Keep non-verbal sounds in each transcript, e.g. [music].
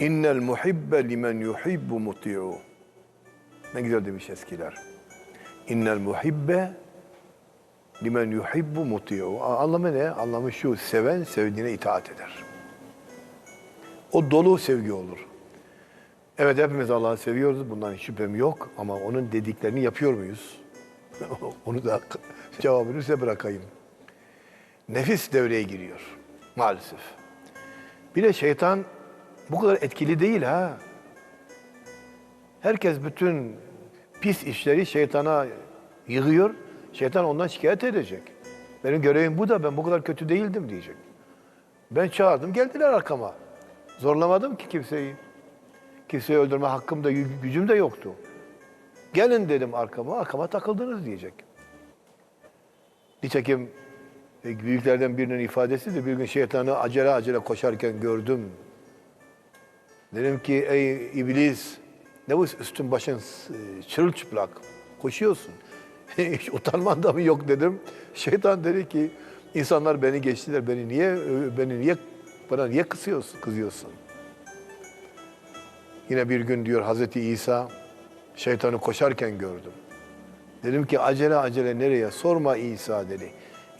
İnnel muhibbe limen yuhibbu muti'u. Ne güzel demiş eskiler. İnnel muhibbe limen yuhibbu muti'u. Anlamı ne? Anlamı şu, seven sevdiğine itaat eder. O dolu sevgi olur. Evet hepimiz Allah'ı seviyoruz, bundan şüphem yok. Ama onun dediklerini yapıyor muyuz? [laughs] Onu da [laughs] cevabını size bırakayım. Nefis devreye giriyor maalesef. Bir de şeytan bu kadar etkili değil ha. Herkes bütün pis işleri şeytana yığıyor. Şeytan ondan şikayet edecek. Benim görevim bu da ben bu kadar kötü değildim diyecek. Ben çağırdım geldiler arkama. Zorlamadım ki kimseyi. Kimseyi öldürme hakkım da gü- gücüm de yoktu. Gelin dedim arkama, arkama takıldınız diyecek. Nitekim e, büyüklerden birinin ifadesi de bir gün şeytanı acele acele koşarken gördüm. Dedim ki ey iblis ne bu üstün başın e, çırılçıplak koşuyorsun. [laughs] Hiç utanman da mı yok dedim. Şeytan dedi ki insanlar beni geçtiler. Beni niye ö- beni niye bana niye kızıyorsun? Kızıyorsun. Yine bir gün diyor Hazreti İsa şeytanı koşarken gördüm. Dedim ki acele acele nereye? Sorma İsa dedi.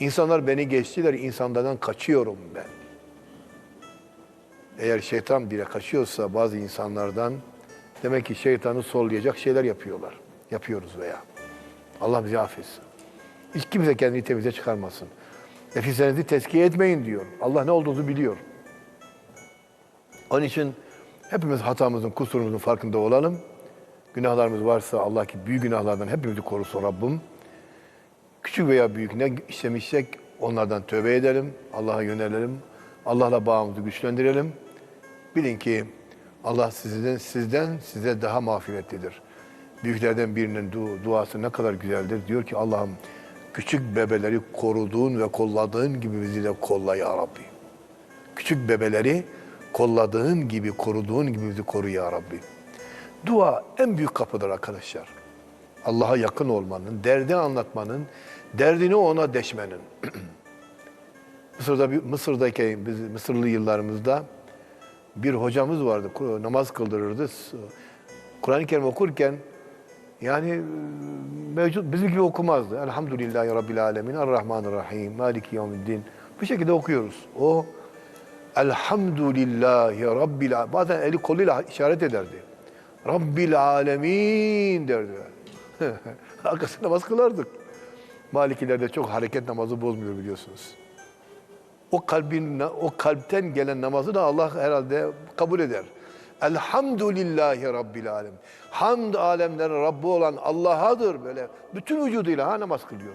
İnsanlar beni geçtiler, insanlardan kaçıyorum ben. Eğer şeytan bile kaçıyorsa bazı insanlardan demek ki şeytanı sollayacak şeyler yapıyorlar. Yapıyoruz veya. Allah bizi affetsin. Hiç kimse kendini temize çıkarmasın. Nefislerinizi tezkiye etmeyin diyor. Allah ne olduğunuzu biliyor. Onun için hepimiz hatamızın, kusurumuzun farkında olalım. Günahlarımız varsa Allah ki büyük günahlardan hepimizi korusun Rabbim. Küçük veya büyük ne işlemişsek onlardan tövbe edelim, Allah'a yönelelim. Allah'la bağımızı güçlendirelim. Bilin ki Allah sizden sizden size daha mağfiretlidir. Büyüklerden birinin du- duası ne kadar güzeldir. Diyor ki Allah'ım küçük bebeleri koruduğun ve kolladığın gibi bizi de kolla ya Rabbi. Küçük bebeleri kolladığın gibi, koruduğun gibi bizi koru ya Rabbi. Dua en büyük kapıdır arkadaşlar. Allah'a yakın olmanın, derdi anlatmanın, derdini ona deşmenin. [clears throat] Mısır'da Mısır'daki biz Mısırlı yıllarımızda bir hocamız vardı. Namaz kıldırırdı. Kur'an-ı Kerim okurken yani e, mevcut bizim gibi okumazdı. Elhamdülillahi Rabbil Alemin, Errahmanirrahim, Maliki Yevmiddin. Bu şekilde okuyoruz. O Elhamdülillahi Rabbil Alemin. Bazen eli koluyla işaret ederdi. Rabbil Alemin derdi. [laughs] Arkasında namaz kılardık. Malikilerde çok hareket namazı bozmuyor biliyorsunuz. O kalbin o kalpten gelen namazı da Allah herhalde kabul eder. Elhamdülillahi Rabbil Alem. Hamd alemlerin Rabbi olan Allah'adır böyle. Bütün vücuduyla ha namaz kılıyor.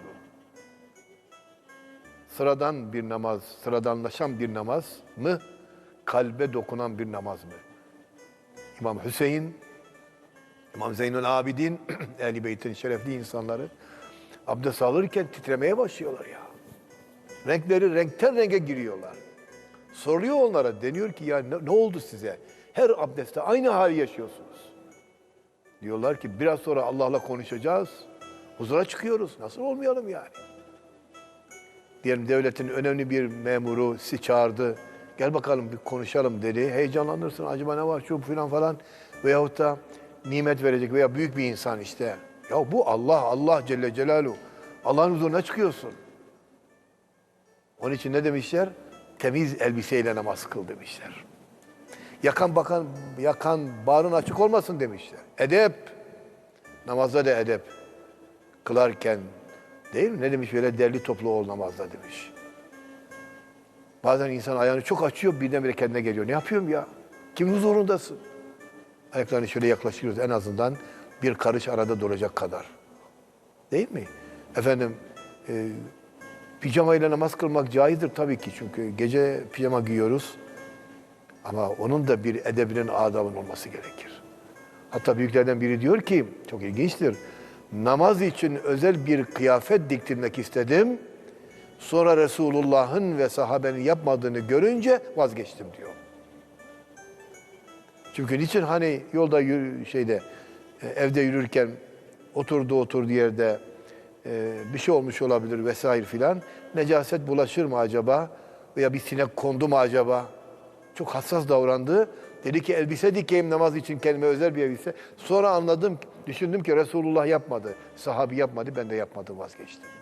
Sıradan bir namaz, sıradanlaşan bir namaz mı? Kalbe dokunan bir namaz mı? İmam Hüseyin, İmam Zeynül Abidin, [clears throat] Ehl-i Beyt'in şerefli insanları abdest alırken titremeye başlıyorlar ya. Renkleri renkten renge giriyorlar. Soruyor onlara, deniyor ki ya ne, ne oldu size? Her abdestte aynı hali yaşıyorsunuz. Diyorlar ki biraz sonra Allah'la konuşacağız. Huzura çıkıyoruz. Nasıl olmayalım yani? Diyelim devletin önemli bir memuru sizi çağırdı. Gel bakalım bir konuşalım dedi. Heyecanlanırsın. Acaba ne var şu filan falan. Veyahut da nimet verecek veya büyük bir insan işte. Ya bu Allah, Allah Celle Celaluhu. Allah'ın huzuruna çıkıyorsun. Onun için ne demişler? Temiz elbiseyle namaz kıl demişler. Yakan bakan, yakan bağrın açık olmasın demişler. Edep. Namazda da edep. Kılarken değil mi? Ne demiş? Böyle derli toplu ol namazda demiş. Bazen insan ayağını çok açıyor birdenbire kendine geliyor. Ne yapıyorum ya? Kimin huzurundasın? Ayaklarını şöyle yaklaşıyoruz en azından bir karış arada duracak kadar. Değil mi? Efendim e, pijamayla namaz kılmak caizdir tabii ki çünkü gece pijama giyiyoruz. Ama onun da bir edebinin, adabının olması gerekir. Hatta büyüklerden biri diyor ki, çok ilginçtir. Namaz için özel bir kıyafet diktirmek istedim. Sonra Resulullah'ın ve sahabenin yapmadığını görünce vazgeçtim diyor. Çünkü niçin hani yolda yürü, şeyde e, evde yürürken oturduğu oturduğu yerde e, bir şey olmuş olabilir vesaire filan. Necaset bulaşır mı acaba? Veya bir sinek kondu mu acaba? Çok hassas davrandı. Dedi ki elbise dikeyim namaz için kendime özel bir elbise. Sonra anladım, düşündüm ki Resulullah yapmadı. Sahabi yapmadı, ben de yapmadım vazgeçtim.